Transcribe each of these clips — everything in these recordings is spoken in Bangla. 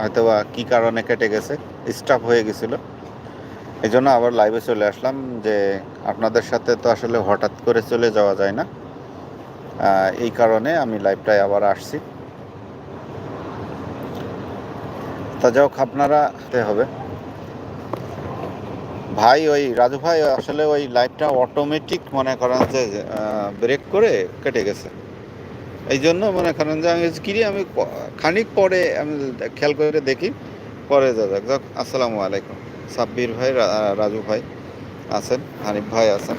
হয়তো বা কী কারণে কেটে গেছে স্টাফ হয়ে গেছিল। এই জন্য আবার লাইভে চলে আসলাম যে আপনাদের সাথে তো আসলে হঠাৎ করে চলে যাওয়া যায় না। এই কারণে আমি লাইভটায় আবার আসছি। তা হোক, আপনারা হবে। ভাই, ওই রাজু ভাই, আসলে ওই লাইভটা অটোমেটিক মনে করেন যে ব্রেক করে কেটে গেছে। এই জন্য মনে করেন যে আমি কিরি আমি খানিক পরে আমি খেয়াল করে দেখি। পরে যা যাক যাক, আসসালামু আলাইকুম। সাব্বির ভাই রাজু ভাই আছেন, হানিফ ভাই আছেন।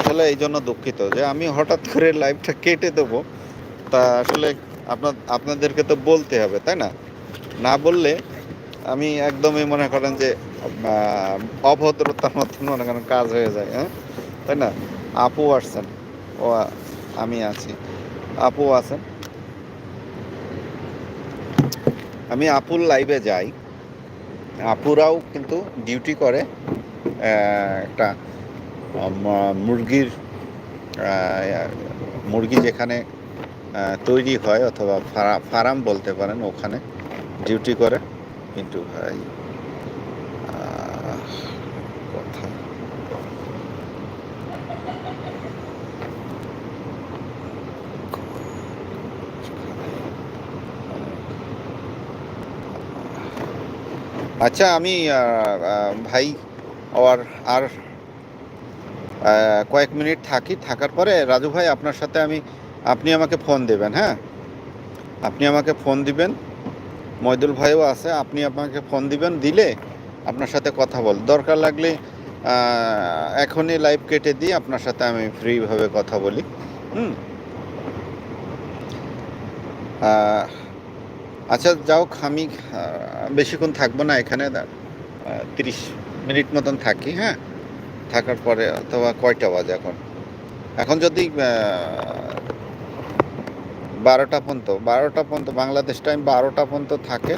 আসলে এই জন্য দুঃখিত যে আমি হঠাৎ করে লাইভটা কেটে দেবো। তা আসলে আপনার আপনাদেরকে তো বলতে হবে, তাই না? না বললে আমি একদমই মনে করেন যে অভদ্রতার মতন মনে করেন কাজ হয়ে যায় হ্যাঁ? তাই না? আপু আসছেন, ও, আমি আছি। আপু আছেন। আমি আপুর লাইভে যাই। আপুরাও কিন্তু ডিউটি করে একটা মুরগির মুরগি যেখানে তৈরি হয় অথবা ফারা- ফার্ম বলতে পারেন ওখানে ডিউটি করে। কিন্তু আচ্ছা আমি ভাই, আর আর কয়েক মিনিট থাকি, থাকার পরে রাজু ভাই আপনার সাথে আমি, আপনি আমাকে ফোন দেবেন হ্যাঁ? আপনি আমাকে ফোন দিবেন ময়দুল ভাইও আছে, আপনি আমাকে ফোন দিবেন, দিলে আপনার সাথে কথা বল, দরকার লাগলে এখনই লাইভ কেটে দিই আপনার সাথে আমি ফ্রিভাবে কথা বলি, হুম? আচ্ছা যাও, আমি বেশিক্ষণ থাকব না এখানে তিরিশ মিনিট মতন থাকি হ্যাঁ? থাকার পরে অথবা কয়টা বাজে এখন? এখন যদি বারোটা পর্যন্ত বারোটা পর্যন্ত, বাংলাদেশ টাইম বারোটা পর্যন্ত থাকে,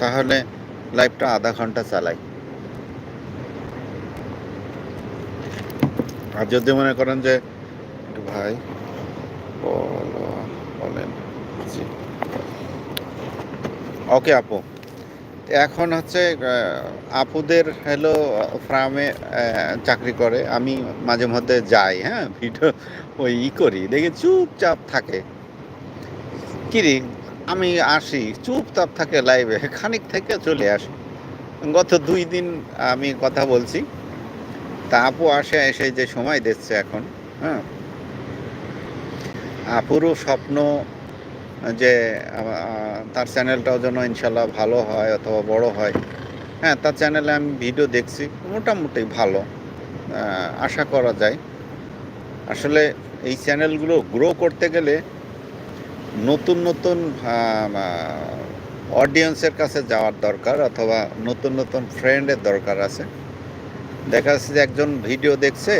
তাহলে লাইভটা আধা ঘণ্টা চালাই। আর যদি মনে করেন যে ভাই, বলো- বলেন, জি। ওকে, আপু। এখন হচ্ছে আপুদের হলো ফার্মে চাকরি করে। আমি মাঝে মধ্যে যাই হ্যাঁ ভিডিও ওই ই করি, দেখি চুপচাপ থাকে। কিরি, আমি আসি, চুপচাপ থাকে লাইভে, খানিক থেকে চলে আসি। গত দুই দিন আমি কথা বলছি। তা আপু আসে, এসে যে সময় দিচ্ছে এখন হ্যাঁ। আপুরও স্বপ্ন যে তার চ্যানেলটাও যেন ইনশাল্লাহ ভালো হয় অথবা বড় হয়। হ্যাঁ তার চ্যানেলে আমি ভিডিও দেখছি, মোটামুটি ভালো। আশা করা যায়। আসলে এই চ্যানেলগুলো গ্রো করতে গেলে নতুন নতুন অডিয়েন্সের কাছে যাওয়ার দরকার অথবা নতুন নতুন ফ্রেন্ডের দরকার আছে। দেখা যাচ্ছে যে একজন ভিডিও দেখছে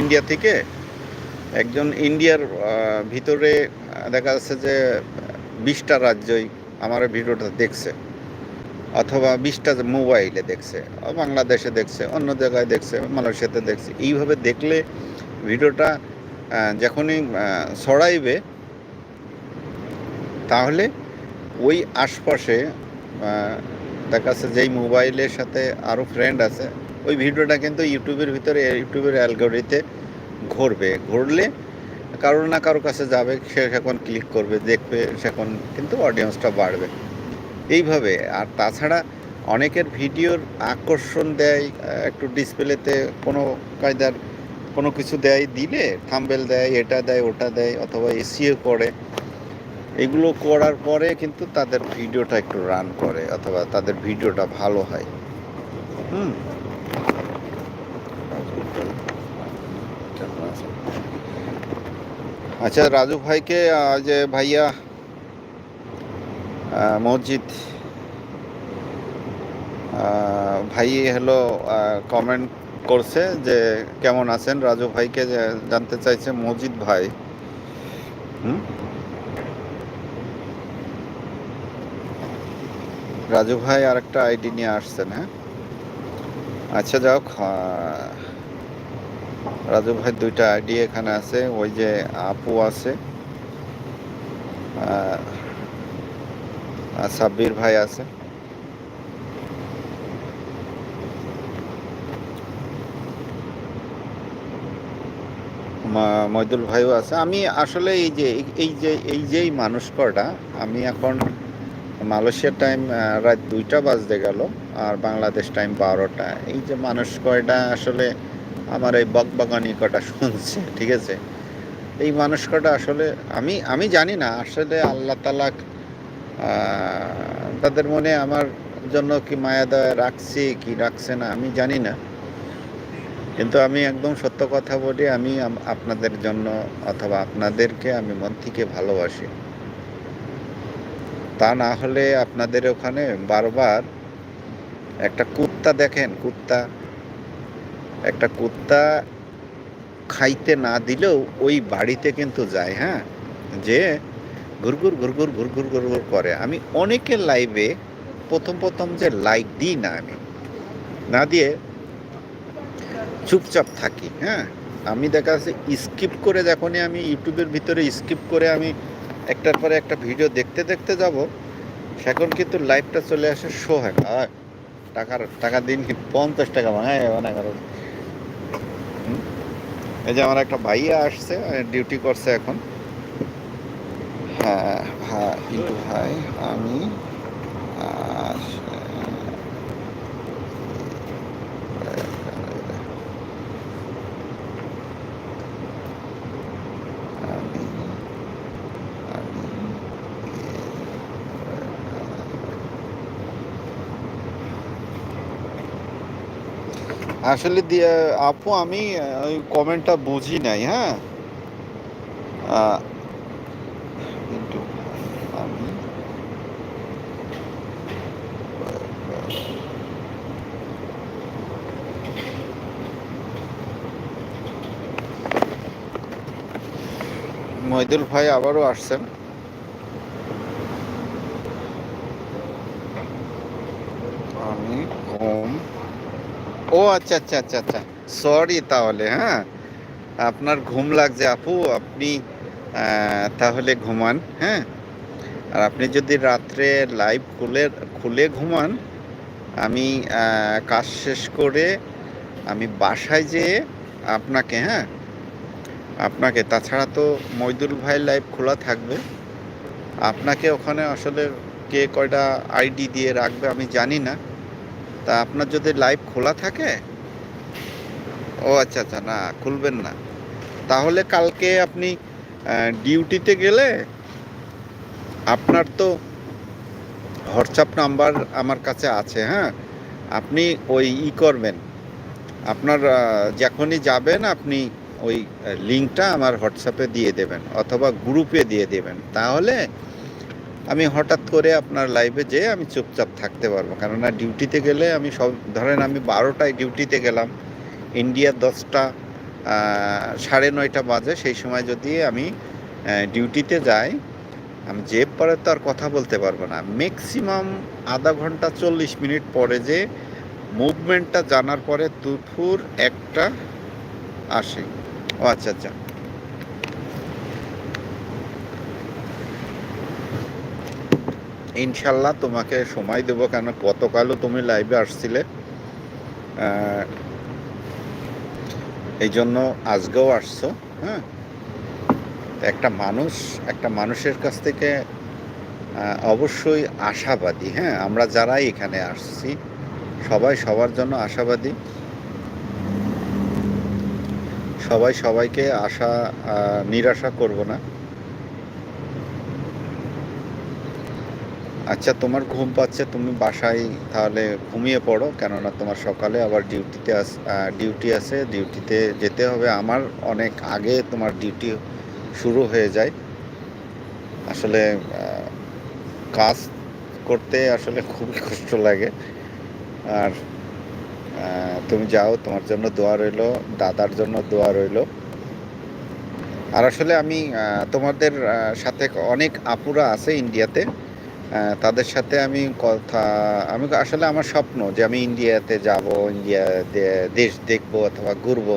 ইন্ডিয়া থেকে একজন ইন্ডিয়ার ভিতরে দেখা যাচ্ছে যে বিশটা রাজ্যই আমার ভিডিওটা দেখছে, অথবা বিশটা মোবাইলে দেখছে, বাংলাদেশে দেখছে, অন্য জায়গায় দেখছে, মালয়েশিয়াতে দেখছে। এইভাবে দেখলে ভিডিওটা যখনই ছড়াইবে, তাহলে ওই আশপাশে দেখা যাচ্ছে যেই মোবাইলের সাথে আরও ফ্রেন্ড আছে, ওই ভিডিওটা কিন্তু ইউটিউবের ভিতরে, ইউটিউবের অ্যালগোরিতে ঘুরবে। ঘুরলে কারোর না কারোর কাছে যাবে, সে সেখন ক্লিক করবে, দেখবে সেখন কিন্তু অডিয়েন্সটা বাড়বে। এইভাবে, আর তাছাড়া অনেকের ভিডিওর আকর্ষণ দেয় একটু ডিসপ্লেতে কোনো কায়দার কোনো কিছু দেয়, দিলে থাম্বেল দেয়, এটা দেয়, ওটা দেয়, অথবা এসিও করে। এগুলো করার পরে কিন্তু তাদের ভিডিওটা একটু রান করে, অথবা তাদের ভিডিওটা ভালো হয়। হুম। আচ্ছা রাজু ভাইকে যে ভাইয়া মসজিদ ভাই হলো কমেন্ট করছে যে কেমন আছেন? রাজু ভাইকে জানতে চাইছে, মসজিদ ভাই। হুম? রাজু ভাই আর আরেকটা আইডি নিয়ে আসছেন হ্যাঁ? আচ্ছা যাক রাজু ভাই দুইটা আইডি এখানে আছে, ওই যে আপু আছে সাব্বির ভাই আছে। মইদুল ভাইও আছে। আমি আসলে এই যে এই যে এই যে এই মানুষ কটা, আমি এখন মালয়েশিয়ার টাইম রাত দুইটা বাজতে গেল, আর বাংলাদেশ টাইম বারোটা। এই যে মানুষ কয়টা আসলে আমার এই বকবাগানি কটা শুনছে, ঠিক আছে? এই মানুষ কটা আসলে, আমি আমি জানি না, আসলে আল্লাহ তালাক তাদের মনে আমার জন্য কি মায়া দয়া রাখছে, কি রাখছে না, আমি জানি না। কিন্তু আমি একদম সত্য কথা বলি আমি, আপনাদের জন্য অথবা আপনাদেরকে আমি মন থেকে ভালোবাসি। তা না হলে আপনাদের ওখানে বারবার একটা কুত্তা দেখেন, কুত্তা একটা কুত্তা খাইতে না দিলেও ওই বাড়িতে কিন্তু যায় হ্যাঁ? যে ঘুরঘুর ঘুরঘুর ঘুরঘুর ঘুরঘুর করে। আমি অনেকের লাইভে প্রথম প্রথম যে লাইক দিই না আমি, না দিয়ে চুপচাপ থাকি হ্যাঁ? আমি দেখা যাচ্ছে স্কিপ করে যখনই আমি ইউটিউবের ভিতরে স্কিপ করে আমি একটার পরে একটা ভিডিও দেখতে দেখতে যাব, সেখন কিন্তু লাইভটা চলে আসে শো হয় টাকার, টাকা দিন পঞ্চাশ টাকা করো হুম? এই যে আমার একটা ভাইয়া আসছে ডিউটি করছে এখন। হ্যাঁ হ্যাঁ ইন্টু ভাই আমি আহ, আমি আমি আসলে আপু আমি ওই কমেন্টটা বুঝি নাই হ্যাঁ? কিন্তু মহিদুল ভাই আবারও আসছেন আমি ঘুম ও আচ্ছা আচ্ছা আচ্ছা আচ্ছা। সরি তাহলে হ্যাঁ? আপনার ঘুম লাগছে, আপু। আপনি তাহলে ঘুমান হ্যাঁ? আর আপনি যদি রাত্রে লাইভ খুলে খুলে ঘুমান, আমি কাজ শেষ করে আমি বাসায় যেয়ে আপনাকে হ্যাঁ? আপনাকে, তাছাড়া তো মইদুল ভাই লাইভ খোলা থাকবে। আপনাকে ওখানে আসলে কে কয়টা আইডি দিয়ে রাখবে আমি জানি না। তা আপনার যদি লাইভ খোলা থাকে? ও আচ্ছা আচ্ছা না, খুলবেন না। তাহলে কালকে আপনি ডিউটিতে গেলে আপনার তো হোয়াটসঅ্যাপ নাম্বার আমার কাছে আছে হ্যাঁ? আপনি ওই ই করবেন। আপনার যখনই যাবেন, আপনি ওই লিঙ্কটা আমার হোয়াটসঅ্যাপে দিয়ে দেবেন অথবা গ্রুপে দিয়ে দেবেন। তাহলে আমি হঠাৎ করে আপনার লাইভে যেয়ে আমি চুপচাপ থাকতে পারব। কেননা ডিউটিতে গেলে আমি সব ধরেন আমি বারোটায় ডিউটিতে গেলাম, ইন্ডিয়া দশটা সাড়ে নয়টা বাজে, সেই সময় যদি আমি ডিউটিতে যাই, আমি যে পরে তো আর কথা বলতে পারব না। ম্যাক্সিমাম আধা ঘণ্টা চল্লিশ মিনিট পরে যে মুভমেন্টটা জানার পরে দুপুর একটা আসে। ও আচ্ছা আচ্ছা। ইনশাল্লাহ তোমাকে সময় দেবো কেন? গতকালও তুমি লাইভে আসছিলে। এই জন্য আজকেও আসছো হ্যাঁ? একটা মানুষ, একটা মানুষের কাছ থেকে অবশ্যই আশাবাদী হ্যাঁ? আমরা যারাই এখানে আসছি, সবাই সবার জন্য আশাবাদী। সবাই সবাইকে আশা নিরাশা করব না। আচ্ছা তোমার ঘুম পাচ্ছে, তুমি বাসায় তাহলে ঘুমিয়ে পড়ো, কেননা তোমার সকালে আবার ডিউটিতে আস ডিউটি আছে, ডিউটিতে যেতে হবে। আমার অনেক আগে তোমার ডিউটি শুরু হয়ে যায়। আসলে কাজ করতে আসলে খুবই কষ্ট লাগে। আর তুমি যাও, তোমার জন্য দোয়া রইল, দাদার জন্য দোয়া রইল। আর আসলে আমি তোমাদের সাথে অনেক আপুরা আছে ইন্ডিয়াতে। তাদের সাথে আমি কথা, আমি আসলে আমার স্বপ্ন যে আমি ইন্ডিয়াতে যাব ইন্ডিয়া দেশ দেখব অথবা ঘুরবো।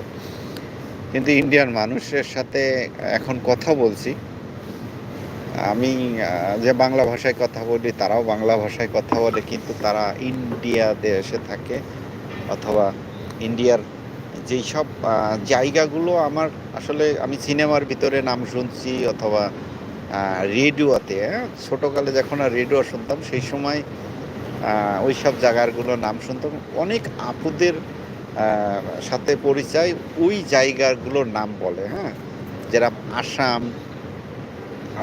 কিন্তু ইন্ডিয়ার মানুষের সাথে এখন কথা বলছি। আমি যে বাংলা ভাষায় কথা বলি তারাও বাংলা ভাষায় কথা বলে, কিন্তু তারা ইন্ডিয়া দেশে থাকে অথবা ইন্ডিয়ার যেই সব জায়গাগুলো আমার আসলে আমি সিনেমার ভিতরে নাম শুনছি অথবা রেডিওতে হ্যাঁ? ছোটোকালে যখন রেডিও শুনতাম, সেই সময় ওই সব জায়গাগুলোর নাম শুনতাম। অনেক আপুদের সাথে পরিচয় ওই জায়গাগুলোর নাম বলে হ্যাঁ? যারা আসাম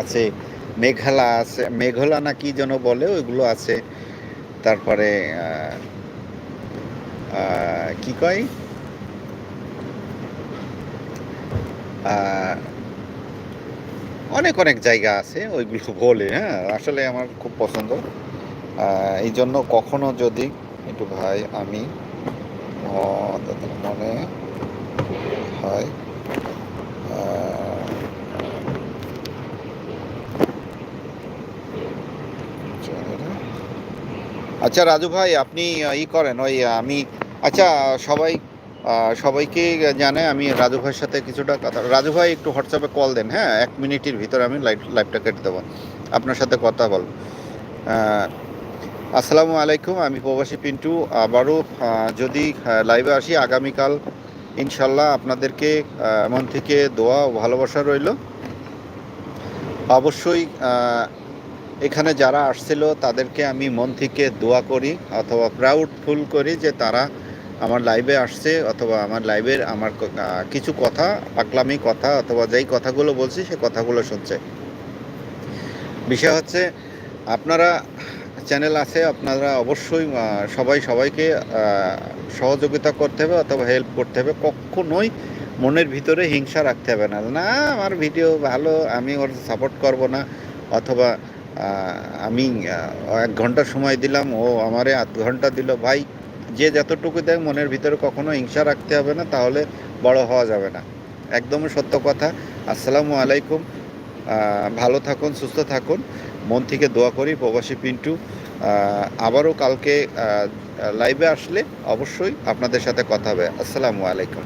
আছে মেঘালা আছে মেঘলা না কি যেন বলে, ওইগুলো আছে। তারপরে কি কয়? অনেক অনেক জায়গা আছে, ওইগুলো বলে হ্যাঁ আসলে আমার খুব পছন্দ। এই জন্য কখনো যদি, একটু ভাই, আমি মনে হয় আচ্ছা রাজু ভাই, আপনি ই করেন, ওই, আমি আচ্ছা সবাই সবাইকে জানে আমি রাজু ভাইয়ের সাথে কিছুটা কথা রাজু ভাই, একটু হোয়াটসঅ্যাপে কল দেন হ্যাঁ? এক মিনিটের ভিতরে আমি লাইভ লাইভটা কেটে দেবো। আপনার সাথে কথা বল। আসসালামু আলাইকুম, আমি প্রবাসী পিন্টু। আবারও যদি লাইভে আসি, আগামীকাল ইনশাল্লাহ আপনাদেরকে মন থেকে দোয়া ও ভালোবাসা রইল। অবশ্যই এখানে যারা আসছিল, তাদেরকে আমি মন থেকে দোয়া করি, অথবা প্রাউড ফুল করি যে তারা আমার লাইভে আসছে অথবা আমার লাইভের আমার কিছু কথা পাকলামি কথা অথবা যেই কথাগুলো বলছি সে কথাগুলো শুনছে। বিষয় হচ্ছে, আপনারা চ্যানেল আছে, আপনারা অবশ্যই সবাই সবাইকে সহযোগিতা করতে হবে অথবা হেল্প করতে হবে। কখনোই মনের ভিতরে হিংসা রাখতে হবে না। না, আমার ভিডিও ভালো, আমি ওর সাপোর্ট করব না। অথবা আমি এক ঘণ্টা সময় দিলাম, ও আমারে আধ ঘণ্টা দিল, ভাই যে যতটুকু দেয় মনের ভিতরে কখনো হিংসা রাখতে হবে না, তাহলে বড় হওয়া যাবে না। একদমই সত্য কথা। আসসালামু আলাইকুম। ভালো থাকুন, সুস্থ থাকুন। মন থেকে দোয়া করি, প্রবাসী পিন্টু। আবারও কালকে লাইভে আসলে অবশ্যই আপনাদের সাথে কথা হবে। আসসালামু আলাইকুম।